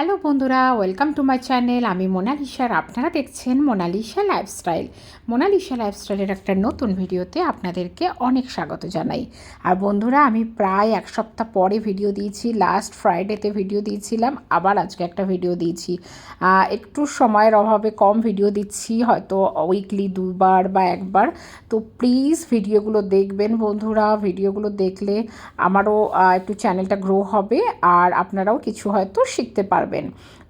Hello বন্ধুরা welcome to my channel আমি মোনালিসার আপনারা দেখছেন মোনালিসা লাইফস্টাইল মোনালিসা লাইফস্টাইলের একটা নতুন ভিডিওতে আপনাদেরকে অনেক স্বাগত জানাই। আর বন্ধুরা, আমি প্রায় এক সপ্তাহ পরে ভিডিও দিয়েছি লাস্ট ফ্রাইডেতে ভিডিও দিয়েছিলাম, আবার আজকে একটা ভিডিও দিয়েছি। একটু সময়ের অভাবে কম ভিডিও দিচ্ছি, হয়তো উইকলি দুবার বা একবার। তো প্লিজ ভিডিওগুলো দেখবেন বন্ধুরা ভিডিওগুলো দেখলে আমারও একটু চ্যানেলটা গ্রো হবে, আর আপনারাও কিছু হয়তো শিখতে পারবেন।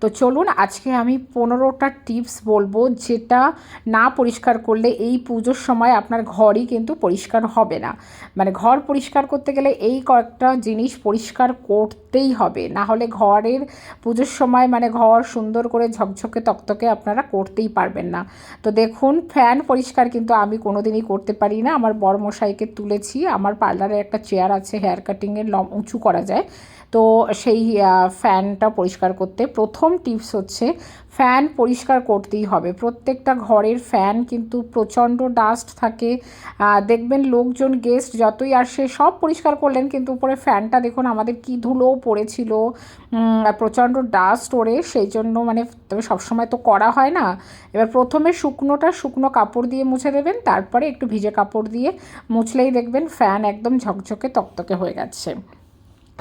তো চলুন আজকে আমি পনেরোটা টিপস বলব যেটা না পরিষ্কার করলে এই পুজোর সময় আপনার ঘরই কিন্তু পরিষ্কার হবে না। মানে ঘর পরিষ্কার করতে গেলে এই কয়েকটা জিনিস পরিষ্কার করতেই হবে। না হলে ঘরের পুজোর সময় মানে ঘর সুন্দর করে ঝকঝকে তকতকে আপনারা করতেই পারবেন না। তো দেখুন ফ্যান পরিষ্কার কিন্তু আমি কোনোদিনই করতে পারি না। আমার বড় মশাইকে তুলেছি। আমার পার্লারে একটা চেয়ার আছে হেয়ার কাটিংয়ের লম, উঁচু করা যায়। তো সেই ফ্যানটা পরিষ্কার করতে প্রথম টিপস হচ্ছে ফ্যান পরিষ্কার করতেই হবে। প্রত্যেকটা ঘরের ফ্যান কিন্তু প্রচণ্ড ডাস্ট থাকে। দেখবেন লোকজন গেস্ট যতই আসে, সব পরিষ্কার করলেন, কিন্তু উপরে ফ্যানটা দেখুন আমাদের কি ধুলোও পড়েছিল। প্রচণ্ড ডাস্ট ওড়ে, সেই জন্য মানে তবে সবসময় তো করা হয় না। এবার প্রথমে শুকনোটা শুকনো কাপড় দিয়ে মুছে দেবেন, তারপরে একটু ভিজে কাপড় দিয়ে মুছলেই দেখবেন ফ্যান একদম ঝকঝকে তকতকে হয়ে গেছে।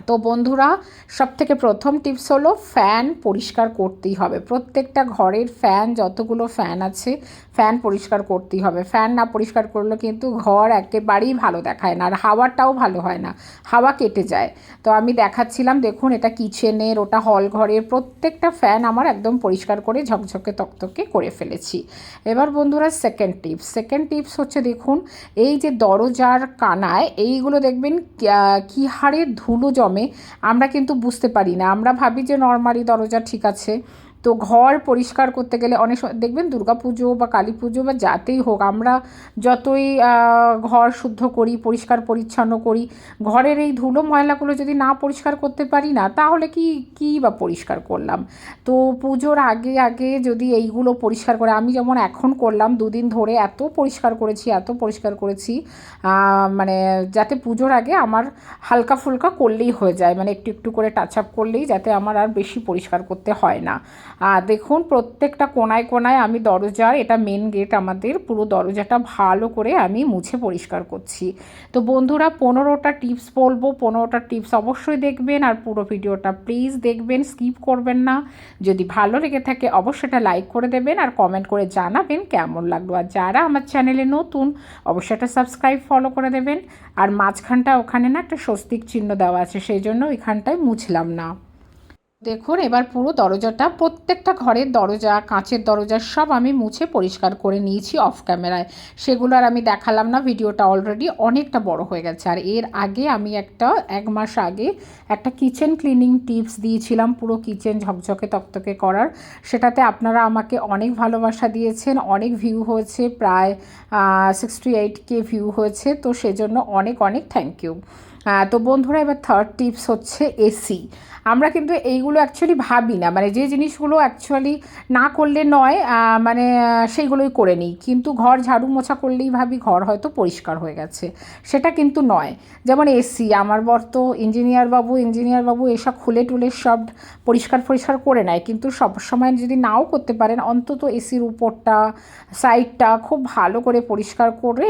তো বন্ধুরা সব থেকে প্রথম টিপস হলো ফ্যান পরিষ্কার করতেই হবে। প্রত্যেকটা ঘরের ফ্যান, যতগুলো ফ্যান আছে ফ্যান পরিষ্কার করতেই হবে। ফ্যান না পরিষ্কার করলে কিন্তু ঘর একেবারেই ভালো দেখায় না আর হাওয়াটাও ভালো হয় না, হাওয়া কেটে যায়। তো আমি দেখাচ্ছিলাম, দেখুন এটা কিচেনের, ওটা হল ঘরের প্রত্যেকটা ফ্যান আমার একদম পরিষ্কার করে ঝকঝকে তকতকে করে ফেলেছি। এবার বন্ধুরা সেকেন্ড টিপস সেকেন্ড টিপস হচ্ছে দেখুন, এই যে দরজার কানায় এইগুলো দেখবেন কি হারে ধুলো জমে আমরা কিন্তু বুঝতে পারি না। আমরা ভাবি যে নর্মালি দরজা ঠিক আছে তো ঘর পরিষ্কার করতে গেলে অনেক সময়, দেখবেন পুজো বা কালী পুজো বা যাতেই হোক, আমরা যতই ঘর শুদ্ধ করি, পরিষ্কার পরিচ্ছন্ন করি, ঘরের এই ধুলো ময়লাগুলো যদি না পরিষ্কার করতে পারি না, তাহলে কি, কী বা পরিষ্কার করলাম? তো পুজোর আগে আগে যদি এইগুলো পরিষ্কার করে, আমি যেমন এখন করলাম, দুদিন ধরে এত পরিষ্কার করেছি, এত পরিষ্কার করেছি মানে যাতে পুজোর আগে আমার হালকা ফুলকা করলেই হয়ে যায় মানে একটু একটু করে টাচ আপ করলেই যাতে আমার আর বেশি পরিষ্কার করতে হয় না। আর দেখুন, প্রত্যেকটা কোনায় কোনায় আমি দরজার, এটা মেন গেট আমাদের, পুরো দরজাটা ভালো করে আমি মুছে পরিষ্কার করছি। তো বন্ধুরা, পনেরোটা টিপস বলব, পনেরোটা টিপস অবশ্যই দেখবেন আর পুরো ভিডিওটা প্লিজ দেখবেন স্কিপ করবেন না। যদি ভালো লেগে থাকে, অবশ্যই এটা লাইক করে দেবেন আর কমেন্ট করে জানাবেন কেমন লাগল। আর যারা আমার চ্যানেলে নতুন, অবশ্যই একটা সাবস্ক্রাইব ফলো করে দেবেন। আর মাঝখানটা ওখানে না একটা স্বস্তিক চিহ্ন দেওয়া আছে, সেই জন্য ওইখানটায় মুছলাম না। দেখুন, এবার পুরো দরজাটা, প্রত্যেকটা ঘরের দরজা, কাঁচের দরজা, সব আমি মুছে পরিষ্কার করে নিয়েছি অফ ক্যামেরায় সেগুলো আর আমি দেখালাম না, ভিডিওটা অলরেডি অনেকটা বড় হয়ে গেছে। আর এর আগে আমি একটা, এক মাস আগে একটা কিচেন ক্লিনিং টিপস দিয়েছিলাম, পুরো কিচেন ঝকঝকে তকতকে করার। সেটাতে আপনারা আমাকে অনেক ভালোবাসা দিয়েছেন, অনেক ভিউ হয়েছে, প্রায় সিক্সটি এইট কে ভিউ হয়েছে। তো সেজন্য অনেক অনেক থ্যাংক ইউ তো বন্ধুরা, এবার থার্ড টিপস হচ্ছে এসি আমরা কিন্তু এইগুলো অ্যাকচুয়ালি ভাবি না। মানে যে জিনিসগুলো অ্যাকচুয়ালি না করলে নয় মানে সেইগুলোই করে নিই। কিন্তু ঘর ঝাড়ু মোছা করলেই ভাবি ঘর হয়তো পরিষ্কার হয়ে গেছে। সেটা কিন্তু নয়। যেমন এসি আমার বর তো ইঞ্জিনিয়ার বাবু ইঞ্জিনিয়ার বাবু এসব খুলে টুলে সব পরিষ্কার পরিষ্কার করে নেয়। কিন্তু সব সময় যদি নাও করতে পারেন, অন্তত এসির উপরটা সাইডটা খুব ভালো করে পরিষ্কার করে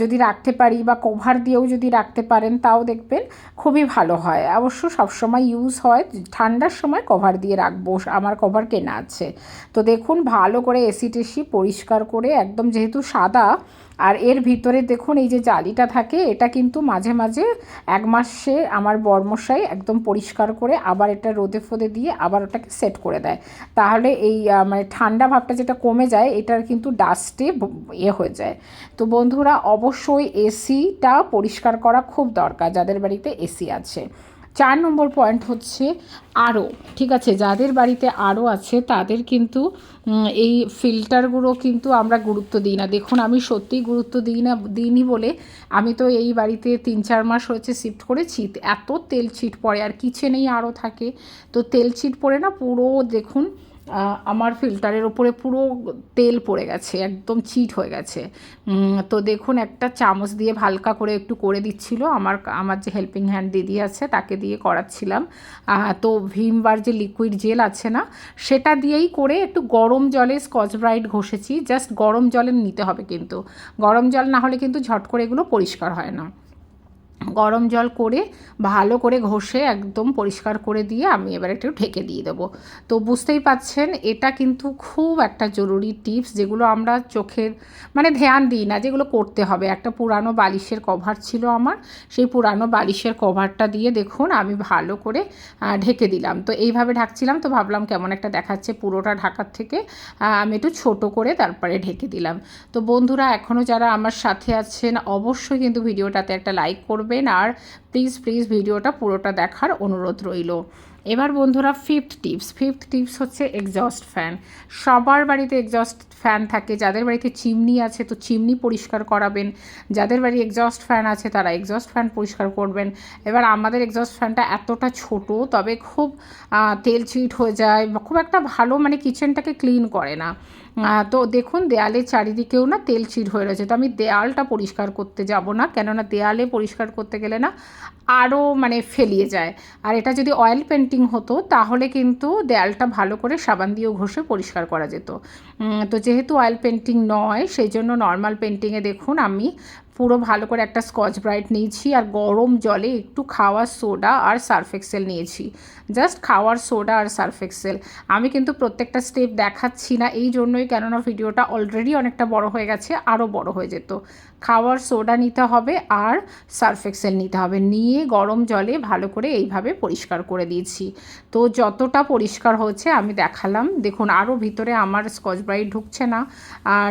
যদি রাখতে পারি বা কভার দিয়েও যদি রাখতে পারেন, তাও দেখবেন খুবই ভালো হয়। অবশ্য সবসময় ইউজ হয়, ঠান্ডার সময় কভার দিয়ে রাখব, আমার কভার কেনা আছে। তো দেখুন, ভালো করে এসি টেসি পরিষ্কার করে, একদম যেহেতু সাদা, আর এর ভিতরে দেখুন, এই যে জালিটা থাকে, এটা কিন্তু মাঝে মাঝে এক মাসে আমার বর্মশাই একদম পরিষ্কার করে আবার এটা রোদে ফোদে দিয়ে আবার ওটাকে সেট করে দেয়। তাহলে এই মানে ঠান্ডা ভাবটা যেটা কমে যায়, এটার কিন্তু ডাস্টে এ হয়ে যায়। তো বন্ধুরা, অবশ্যই এসিটা পরিষ্কার করা খুব দরকার, যাদের বাড়িতে এসি আছে। চার নম্বর পয়েন্ট হচ্ছে আরও ঠিক আছে? যাদের বাড়িতে আরও আছে, তাদের কিন্তু এই ফিল্টারগুলো কিন্তু আমরা গুরুত্ব দিই না। দেখুন, আমি সত্যিই গুরুত্ব দিই না, দিইনি বলে আমি তো এই বাড়িতে তিন চার মাস হয়েছে শিফট করেছি। এত তেল ছিট পড়ে, আর কিচেনেই আরও থাকে। তো তেল ছিট পড়ে না, পুরো দেখুন আমার ফিল্টারের ওপরে পুরো তেল পড়ে গেছে, একদম চিট হয়ে গেছে। তো দেখুন, একটা চামচ দিয়ে হালকা করে একটু করে দিচ্ছিল। আমার আমার যে হেল্পিং হ্যান্ড দিদি আছে, তাকে দিয়ে করাচ্ছিলাম। তো ভিমবার যে লিকুইড জেল আছে না, সেটা দিয়েই করে একটু গরম জলে স্কচ ব্রাইট ঘষেছি। জাস্ট গরম জলে নিতে হবে কিন্তু। গরম জল না হলে কিন্তু ঝট করে এগুলো পরিষ্কার হয় না। গরম জল করে ভালো করে ঘষে একদম পরিষ্কার করে দিয়ে আমি এবার একটু ঢেকে দিয়ে দেবো। তো বুঝতেই পাচ্ছেন, এটা কিন্তু খুব একটা জরুরি টিপস যেগুলো আমরা চোখের মানে ধ্যান দিই না, যেগুলো করতে হবে। একটা পুরানো বালিশের কভার ছিল আমার, সেই পুরানো বালিশের কভারটা দিয়ে দেখুন আমি ভালো করে ঢেকে দিলাম। তো এইভাবে ঢাকছিলাম তো ভাবলাম কেমন একটা দেখাচ্ছে পুরোটা ঢাকার থেকে আমি একটু ছোট করে তারপরে ঢেকে দিলাম। তো বন্ধুরা এখনও যারা আমার সাথে আছেন, অবশ্যই কিন্তু ভিডিওটাতে একটা লাইক করবেন। আর প্লিজ প্লিজ ভিডিওটা পুরোটা দেখার অনুরোধ রইল। এবার বন্ধুরা ফিফথ টিপস ফিফথ টিপস হচ্ছে এক্সস্ট ফ্যান সবার বাড়িতে এক্সস্ট ফ্যান থাকে, যাদের বাড়িতে চিমনি আছে তো চিমনি পরিষ্কার করাবেন। যাদের বাড়ি এক্সস্ট ফ্যান আছে তারা এক্সস্ট ফ্যান পরিষ্কার করবেন। এবার আমাদের এক্সস্ট ফ্যানটা এতটা ছোট, তবে খুব তেল চিট হয়ে যায় খুব একটা ভালো মানে কিচেনটাকে ক্লিন করে না। তো দেখুন দেয়ালের চারিদিকেও না তেল চির হয়ে রয়েছে। তো আমি দেয়ালটা পরিষ্কার করতে যাব না, কেননা দেয়ালে পরিষ্কার করতে গেলে না আরও মানে ফেলিয়ে যায়। আর এটা যদি অয়েল পেন্টিং হতো, তাহলে কিন্তু দেয়ালটা ভালো করে সাবান দিয়েও ঘষে পরিষ্কার করা যেত। তো যেহেতু অয়েল পেন্টিং নয়, সেই জন্য নর্মাল পেন্টিংয়ে দেখুন আমি পুরো ভালো করে একটা স্কচ ব্রাইট নিয়েছি আর গরম জলে একটু খাওয়ার সোডা আর সার্ফ এক্সেল নিয়েছি। জাস্ট খাওয়ার সোডা আর সার্ফ এক্সেল আমি কিন্তু প্রত্যেকটা স্টেপ দেখাচ্ছি না, এই জন্যই কেননা ভিডিওটা অলরেডি অনেকটা বড় হয়ে গেছে আরও বড় হয়ে যেত। খাওয়ার সোডা নিতে হবে আর সার্ফ এক্সেল নিতে হবে। নিয়ে গরম জলে ভালো করে এইভাবে পরিষ্কার করে দিয়েছি। তো যতটা পরিষ্কার হয়েছে আমি দেখালাম। দেখুন আরও ভিতরে আমার স্কচ ব্রাইট ঢুকছে না।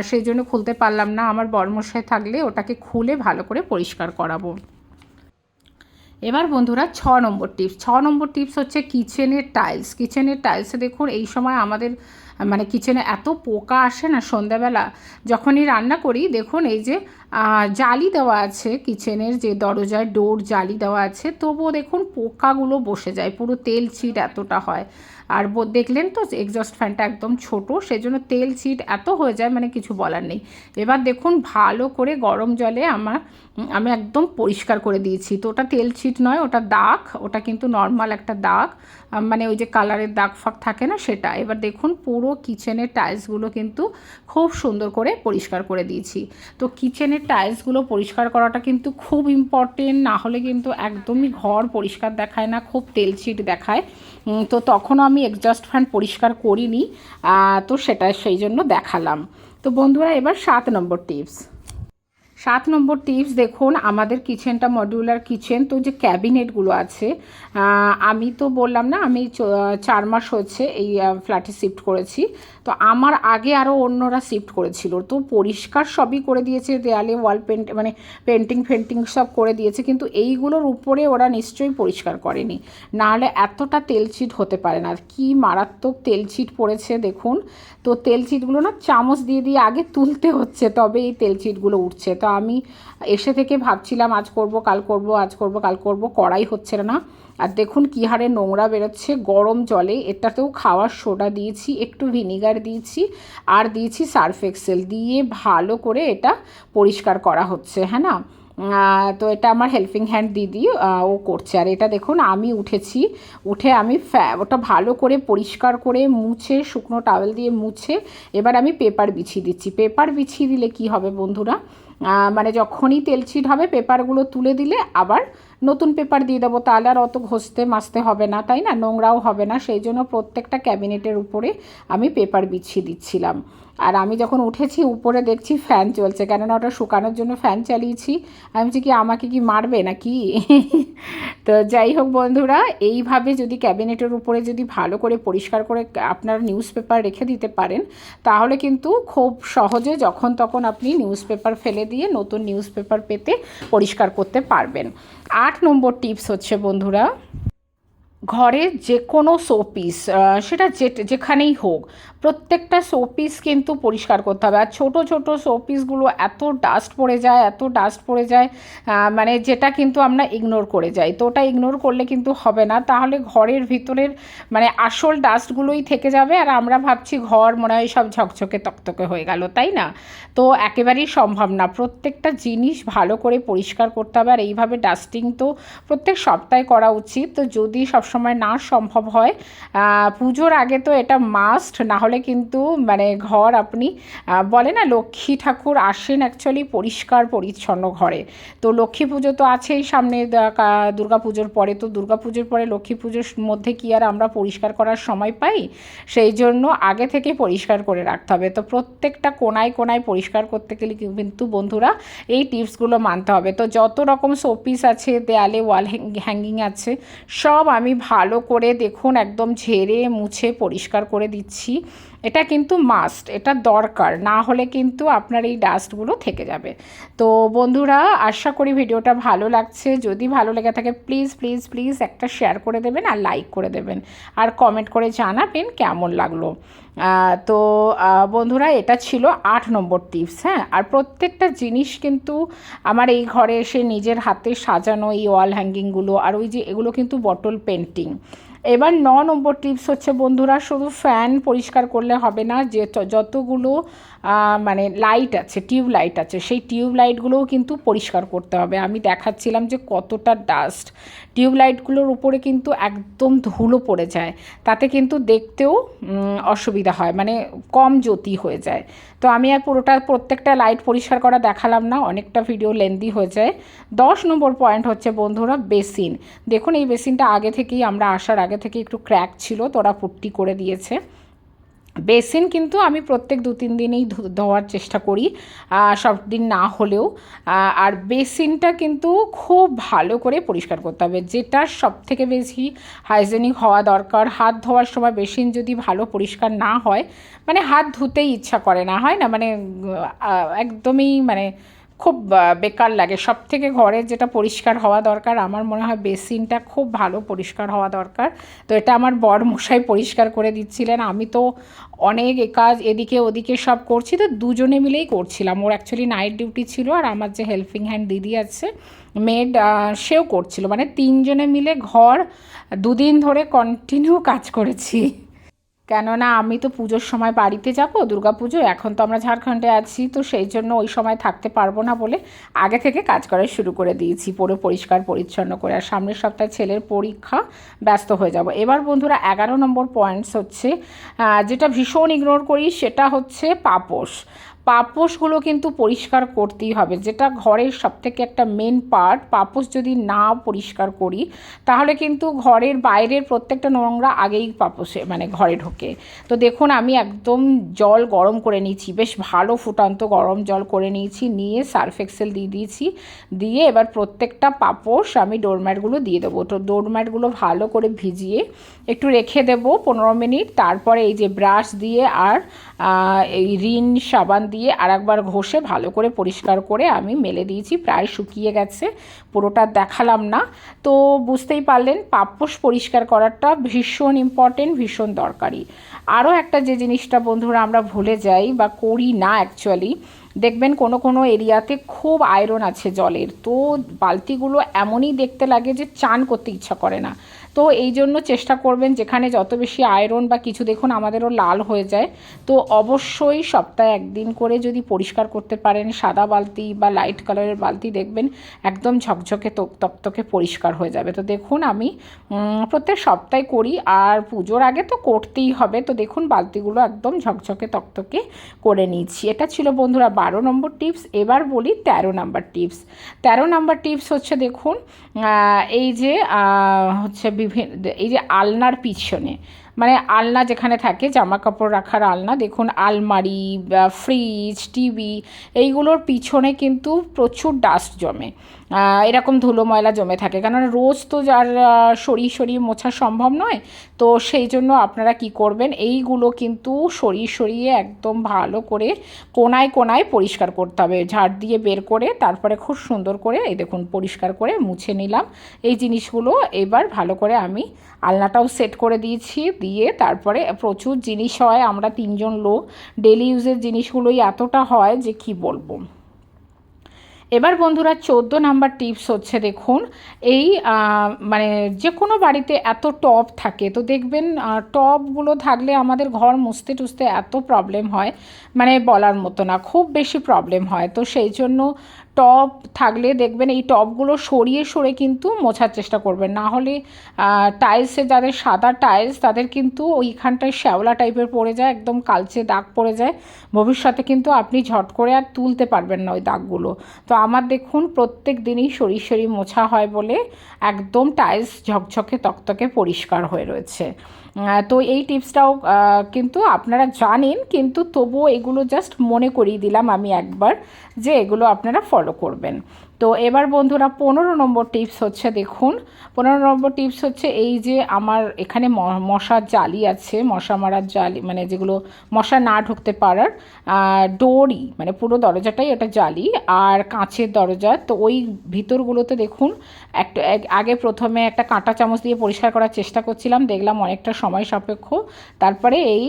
সেই জন্য খুলতে পারলাম না। আমার বর্মশায় থাকলে ওটাকে খুলে ভালো করে পরিষ্কার করাবো। এবার বন্ধুরা ছ নম্বর টিপস। ছ নম্বর টিপস হচ্ছে কিচেনের টাইলস। কিচেনের টাইলসে দেখুন, এই সময় আমাদের মানে কিচেনে এত পোকা আসে না সন্ধ্যাবেলা, যখনই রান্না করি, দেখুন এই যে জালি দেওয়া আছে কিচেনের যে দরজায়, ডোর জালি দেওয়া আছে, তবুও দেখুন পোকাগুলো বসে যায়, পুরো তেল ছিট এতটা হয়। আর দেখলেন তো এক্সস্ট ফ্যানটা একদম ছোট, সেজন্য তেল ছিট এত হয়ে যায় মানে কিছু বলার নেই। এবার দেখুন ভালো করে গরম জলে আমার আমি একদম পরিষ্কার করে দিয়েছি। তো ওটা তেল ছিট নয়, ওটা দাগ, ওটা কিন্তু নর্মাল একটা দাগ মানে ওই যে কালারের দাগ ফাগ থাকে না সেটা। এবার দেখুন পুরো কিচেনের টাইলসগুলো কিন্তু খুব সুন্দর করে পরিষ্কার করে দিয়েছি। তো কিচেনের টাইলসগুলো পরিষ্কার করাটা কিন্তু খুব ইম্পর্টেন্ট না হলে কিন্তু একদমই ঘর পরিষ্কার দেখায় না, খুব তেল ছিট দেখায়। তো তখনও আমি এক্সজস্ট ফ্যান পরিষ্কার করিনি তো সেটা সেই জন্য দেখালাম। তো বন্ধুরা, এবার সাত নম্বর টিপস সাত নম্বর টিপস দেখুন, আমাদের কিচেনটা মডিউলার কিচেন তো যে ক্যাবিনেটগুলো আছে আমি তো বললাম না, আমি চার মাস হচ্ছে এই ফ্ল্যাটে শিফট করেছি। তো আমার আগে আরও অন্যরা শিফট করেছিল, তো পরিষ্কার সবই করে দিয়েছে, দেয়ালে ওয়াল পেন্ট মানে পেন্টিং ফেন্টিং সব করে দিয়েছে, কিন্তু এইগুলোর উপরে ওরা নিশ্চয়ই পরিষ্কার করেনি। নাহলে এতটা তেলচিট হতে পারে না। কি মারাত্মক তেলচিট পড়েছে, দেখুন। তো তেলচিটগুলো না চামচ দিয়ে দিয়ে আগে তুলতে হচ্ছে তবে এই তেলচিটগুলো উঠছে। তো আমি এসে থেকে ভাবছিলাম, আজ করব, কাল করব, আজ করব, কাল করব, করাই হচ্ছে না। আর দেখুন কী হারে নোংরা বেরোচ্ছে, গরম জলে। এটাতেও খাওয়ার সোডা দিয়েছি, একটু ভিনিগার দিয়েছি, আর দিয়েছি সার্ফ এক্সেল দিয়ে ভালো করে এটা পরিষ্কার করা হচ্ছে হ্যাঁ না? তো এটা আমার হেল্পিং হ্যান্ড দিদি ও করছে। আর এটা দেখুন, আমি উঠেছি, উঠে আমি ওটা ভালো করে পরিষ্কার করে মুছে, শুকনো টাওয়েল দিয়ে মুছে, এবার আমি পেপার বিছিয়ে দিচ্ছি। পেপার বিছিয়ে দিলে কি হবে বন্ধুরা? মানে যখনই তেল ছিট হবে পেপারগুলো তুলে দিলে আবার নতুন পেপার দিয়ে দেবো, তাহলে আর অত ঘষতে মাজতে হবে না, তাই না? নোংরাও হবে না, সেই জন্য প্রত্যেকটা ক্যাবিনেটের উপরে আমি পেপার বিছিয়ে দিচ্ছিলাম। আর আমি যখন উঠেছি, উপরে দেখছি ফ্যান চলছে, কেননা ওটা শুকানোর জন্য ফ্যান চালিয়েছি। আমি বলছি, কি আমাকে কি মারবে নাকি? তো যাই হোক বন্ধুরা, এইভাবে যদি ক্যাবিনেটের উপরে যদি ভালো করে পরিষ্কার করে আপনার নিউজ পেপার রেখে দিতে পারেন, তাহলে কিন্তু খুব সহজে যখন তখন আপনি নিউজ পেপার ফেলে দিয়ে নতুন নিউজ পেপার পেতে পরিষ্কার করতে পারবেন। আট নম্বর টিপস হচ্ছে বন্ধুরা ঘরের যে কোনো শোপিস সেটা যে যেখানেই হোক প্রত্যেকটা শোপিস কিন্তু পরিষ্কার করতে হবে। আর ছোটো ছোটো শোপিসগুলো এত ডাস্ট পড়ে যায়, এত ডাস্ট পড়ে যায় মানে যেটা কিন্তু আমরা ইগনোর করে যাই। তো ওটা ইগনোর করলে কিন্তু হবে না। তাহলে ঘরের ভিতরের মানে আসল ডাস্টগুলোই থেকে যাবে। আর আমরা ভাবছি ঘর মনে হয় সব ঝকঝকে তকতকে হয়ে গেল, তাই না? তো একেবারেই সম্ভব না। প্রত্যেকটা জিনিস ভালো করে পরিষ্কার করতে হবে। আর এইভাবে ডাস্টিং তো প্রত্যেক সপ্তাহে করা উচিত। তো যদি সবসময় না সম্ভব হয় পুজোর আগে তো এটা মাস্ট না হলে কিন্তু মানে ঘর আপনি বলে না লক্ষ্মী ঠাকুর আসেন অ্যাকচুয়ালি পরিষ্কার পরিচ্ছন্ন ঘরে। তো লক্ষ্মী পুজো তো আছেই সামনে দুর্গা পুজোর পরে। তো দুর্গা পুজোর পরে লক্ষ্মী পুজোর মধ্যে কি আর আমরা পরিষ্কার করার সময় পাই? সেই জন্য আগে থেকে পরিষ্কার করে রাখতে হবে। তো প্রত্যেকটা কোনায় কোনায় পরিষ্কার করতে গেলে কিন্তু বন্ধুরা এই টিপসগুলো মানতে হবে। তো যত রকম শোপিস আছে, দেয়ালে ওয়াল হ্যাঙ্গিং আছে, সব আমি ভালো করে দেখুন, একদম ঝেড়ে মুছে পরিষ্কার করে দিচ্ছি। এটা কিন্তু মাস্ট এটা দরকার, না হলে কিন্তু আপনার এই ডাস্টগুলো থেকে যাবে। তো বন্ধুরা, আশা করি ভিডিওটা ভালো লাগছে। যদি ভালো লেগে থাকে প্লিজ প্লিজ প্লিজ একটা শেয়ার করে দেবেন আর লাইক করে দেবেন। আর কমেন্ট করে জানাবেন কেমন লাগল। তো বন্ধুরা, এটা ছিল আট নম্বর টিপস হ্যাঁ? আর প্রত্যেকটা জিনিস কিন্তু আমার এই ঘরে এসে নিজের হাতে সাজানো, এই ওয়াল হ্যাঙ্গিংগুলো আর ওই যে এগুলো কিন্তু বটল পেন্টিং এবার ন নম্বর টিপস হচ্ছে বন্ধুরা শুধু ফ্যান পরিষ্কার করলে হবে না যে যতগুলো মানে লাইট আছে টিউব লাইট আছে, সেই টিউব লাইটগুলোও কিন্তু পরিষ্কার করতে হবে। আমি দেখাচ্ছিলাম যে কতটা ডাস্ট টিউব লাইটগুলোর উপরে কিন্তু একদম ধুলো পড়ে যায়। তাতে কিন্তু দেখতেও অসুবিধা হয় মানে কম জ্যোতি হয়ে যায়। তো আমি আর পুরোটা প্রত্যেকটা লাইট পরিষ্কার করা দেখালাম না, অনেকটা ভিডিও লেন্দি হয়ে যায়। দশ নম্বর পয়েন্ট হচ্ছে বন্ধুরা বেসিন। দেখুন, এই বেসিনটা আগে থেকেই, আমরা আসার আগে থেকে একটু ক্র্যাক ছিল তো ওরা পুট্টি করে দিয়েছে। বেসিন কিন্তু আমি প্রত্যেক দু তিন দিনেই ধোয়ার চেষ্টা করি সব দিন না হলেও। আর বেসিনটা কিন্তু খুব ভালো করে পরিষ্কার করতে হবে। যেটা সব থেকে বেশি হাইজেনিক হওয়া দরকার। হাত ধোয়ার সময় বেসিন যদি ভালো পরিষ্কার না হয় মানে হাত ধুতেই ইচ্ছা করে না, হয় না? মানে একদমই মানে খুব বেকার লাগে। সব থেকে ঘরের যেটা পরিষ্কার হওয়া দরকার, আমার মনে হয় বেসিনটা খুব ভালো পরিষ্কার হওয়া দরকার। তো এটা আমার বর মশাই পরিষ্কার করে দিচ্ছিলেন। আমি তো অনেক কাজ এদিকে ওদিকে সব করছি। তো দুজনে মিলেই করছিলাম। ওর অ্যাকচুয়ালি নাইট ডিউটি ছিল আর আমার যে হেল্পিং হ্যান্ড দিদি আছে মেড সেও করছিল। মানে তিনজনে মিলে ঘর দুদিন ধরে কন্টিনিউ কাজ করেছি। কেননা আমি তো পুজোর সময় বাড়িতে যাব, দুর্গা পুজো, এখন তো আমরা ঝাড়খণ্ডে আছি, তো সেই জন্য ওই সময় থাকতে পারব না বলে আগে থেকে কাজ করা শুরু করে দিয়েছি, পুরো পরিষ্কার, পরিচ্ছন্ন করে। আর সামনের সপ্তাহে ছেলের পরীক্ষা, ব্যস্ত হয়ে যাব। এবার বন্ধুরা এগারো নম্বর পয়েন্টস হচ্ছে যেটা ভীষণ ইগনোর করি সেটা হচ্ছে পাপোশ। পাপোশগুলো কিন্তু পরিষ্কার করতেই হবে। যেটা ঘরের সবথেকে একটা মেন পার্ট পাপোশ যদি না পরিষ্কার করি, তাহলে কিন্তু ঘরের বাইরের প্রত্যেকটা নোংরা আগেই পাপোশে মানে ঘরে ঢোকে। তো দেখুন, আমি একদম জল গরম করে নিয়েছি, বেশ ভালো ফুটান্ত গরম জল করে নিয়েছি, নিয়ে সার্ফ এক্সেল দিয়ে দিয়েছি, দিয়ে এবার প্রত্যেকটা পাপোশ আমি ডোরম্যাটগুলো দিয়ে দেবো। তো ডোরম্যাটগুলো ভালো করে ভিজিয়ে একটু রেখে দেবো পনেরো মিনিট। তারপরে এই যে ব্রাশ দিয়ে আর এই রিন, সাবান দিয়ে আর একবার ঘষে ভালো করে পরিষ্কার করে আমি মেলে দিয়েছি, প্রায় শুকিয়ে গেছে, পুরোটা দেখালাম না। তো বুঝতেই পারলেন পাপোশ পরিষ্কার করাটা ভীষণ ইম্পর্টেন্ট ভীষণ দরকারি। আরও একটা যে জিনিসটা বন্ধুরা আমরা ভুলে যাই বা করি না অ্যাকচুয়ালি দেখবেন কোনো কোনো এরিয়াতে খুব আয়রন আছে জলের, তো বালতিগুলো এমনই দেখতে লাগে যে চান করতে ইচ্ছা করে না। তো এই জন্য চেষ্টা করবেন যেখানে যত বেশি আয়রন বা কিছু দেখুন আমাদেরও লাল হয়ে যায়, তো অবশ্যই সপ্তাহে একদিন করে যদি পরিষ্কার করতে পারেন, সাদা বালতি বা লাইট কালারের বালতি দেখবেন একদম ঝকঝকে তক- তকতকে পরিষ্কার হয়ে যাবে। তো দেখুন আমি প্রত্যেক সপ্তাহে করি আর পুজোর আগে তো করতেই হবে, তো দেখুন বালতিগুলো একদম ঝকঝকে তকতকে করে নিচ্ছি। এটা ছিল বন্ধুরা বারো নম্বর টিপস এবার বলি তেরো নাম্বার টিপস তেরো নাম্বার টিপস হচ্ছে দেখুন এই যে হচ্ছে বিভিন্ন, এই যে আলনার পিছনে মানে আলনা যেখানে থাকে জামা কাপড় রাখার আলনা, দেখুন আলমারি ফ্রিজ টিভি এইগুলোর পিছনে কিন্তু প্রচুর ডাস্ট জমে। এরকম ধুলো ময়লা জমে থাকে। কারণ রোজ তো যার সরিয়ে সরিয়ে মোছা সম্ভব নয়। তো সেই জন্য আপনারা কি করবেন, এইগুলো কিন্তু সরিয়ে সরিয়ে একদম ভালো করে কোনায় কোনায় পরিষ্কার করতে হবে। ঝাড় দিয়ে বের করে তারপরে খুব সুন্দর করে, এই দেখুন, পরিষ্কার করে মুছে নিলাম। এই জিনিসগুলো এবার ভালো করে আমি আলনাটাও সেট করে দিয়েছি। দিয়ে তারপরে প্রচুর জিনিস হয়। আমরা তিনজন লোক ডেলি ইউজের জিনিসগুলোই এতটা হয় যে কি বলব? এবার বন্ধুরা চোদ্দ নাম্বার টিপস হচ্ছে দেখুন, এই মানে যে কোনো বাড়িতে এত টব থাকে, তো দেখবেন টবগুলো থাকলে আমাদের ঘর মুছতে টুছতে এত প্রবলেম হয় মানে বলার মতো না, খুব বেশি প্রবলেম হয়। তো সেই জন্য টব থাকলে দেখবেন এই টবগুলো সরিয়ে সরে কিন্তু মোছার চেষ্টা করবেন। না হলে টাইলসে যাদের সাদা টাইলস তাদের কিন্তু ওইখানটায় শ্যাওলা টাইপের পড়ে যায়, একদম কালচে দাগ পড়ে যায়। ভবিষ্যতে কিন্তু আপনি ঝট করে আর তুলতে পারবেন না ওই দাগগুলো। তো আমার দেখুন, প্রত্যেক দিনই সরিয়ে সরিয়ে মোছা হয় বলে একদম টাইলস ঝকঝকে তকতকে পরিষ্কার হয়ে রয়েছে। তো এই টিপসটাও কিন্তু আপনারা জানেন, কিন্তু তবুও এগুলো জাস্ট মনে করিয়ে দিলাম আমি একবার যে এগুলো আপনারা ফলো করবেন। তো এবার বন্ধুরা পনেরো নম্বর টিপস হচ্ছে দেখুন, পনেরো নম্বর টিপস হচ্ছে এই যে আমার এখানে মশার জালি আছে, মশা মারার জালি মানে যেগুলো মশা না ঢুকতে পারার ডোরই মানে পুরো দরজাটাই ওটা জালি, আর কাঁচের দরজা, তো ওই ভিতরগুলোতে দেখুন, একটা, এক- আগে প্রথমে একটা কাঁটা চামচ দিয়ে পরিষ্কার করার চেষ্টা করছিলাম, দেখলাম অনেকটা সময় সাপেক্ষ, তারপরে এই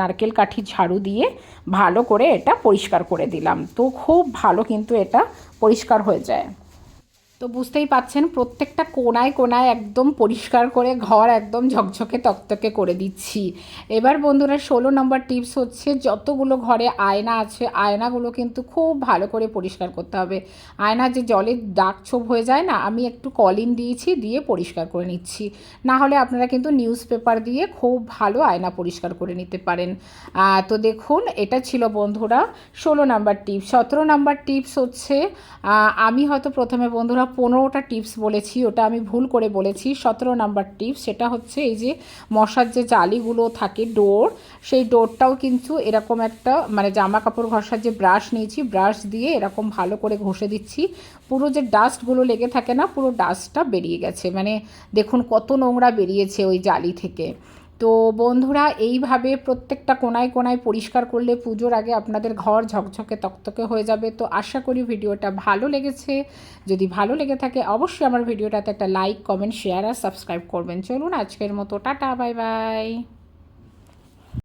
নারকেল কাঠি ঝাড়ু দিয়ে ভালো করে এটা পরিষ্কার করে দিলাম, তো খুব ভালো কিন্তু এটা পরিষ্কার হয়ে যায়। তো বুঝতেই পাচ্ছেন প্রত্যেকটা কোনায় কোনায় একদম পরিষ্কার করে ঘর একদম ঝকঝকে তকতকে করে দিচ্ছি। এবার বন্ধুরা, ষোলো নম্বর টিপস হচ্ছে, যতগুলো ঘরে আয়না আছে, আয়নাগুলো কিন্তু খুব ভালো করে পরিষ্কার করতে হবে। আয়না যে জলের দাগ ছোপ হয়ে যায় না, আমি একটু কলিন দিয়েছি, দিয়ে পরিষ্কার করে নিচ্ছি। না হলে আপনারা কিন্তু নিউজ পেপার দিয়ে খুব ভালো আয়না পরিষ্কার করে নিতে পারেন। তো দেখুন, এটা ছিল বন্ধুরা, ষোলো নাম্বার টিপস। সতেরো নাম্বার টিপস হচ্ছে আমি হয়তো প্রথমে বন্ধুরা পনেরোটা টিপস বলেছি, ওটা আমি ভুল করে বলেছি। সতেরো নাম্বার টিপস সেটা হচ্ছে এই যে মশার যে জালিগুলো থাকে ডোর, সেই ডোরটাও কিন্তু এরকম একটা মানে জামা কাপড় ঘষার যে ব্রাশ নিয়েছি, ব্রাশ দিয়ে এরকম ভালো করে ঘষে দিচ্ছি। পুরো যে ডাস্টগুলো লেগে থাকে না, পুরো ডাস্টটা বেরিয়ে গেছে। মানে দেখুন কত নোংরা বেরিয়েছে ওই জালি থেকে। তো বন্ধুরা, এইভাবে প্রত্যেকটা কোনায় কোনায় পরিষ্কার করলে পুজোর আগে আপনাদের ঘর ঝকঝকে তকতকে হয়ে যাবে। তো আশা করি ভিডিওটা ভালো লেগেছে। যদি ভালো লেগে থাকে, অবশ্যই আমার ভিডিওটাতে একটা লাইক কমেন্ট শেয়ার আর সাবস্ক্রাইব করবেন। চলুন আজকের মতো, টাটা বাই বাই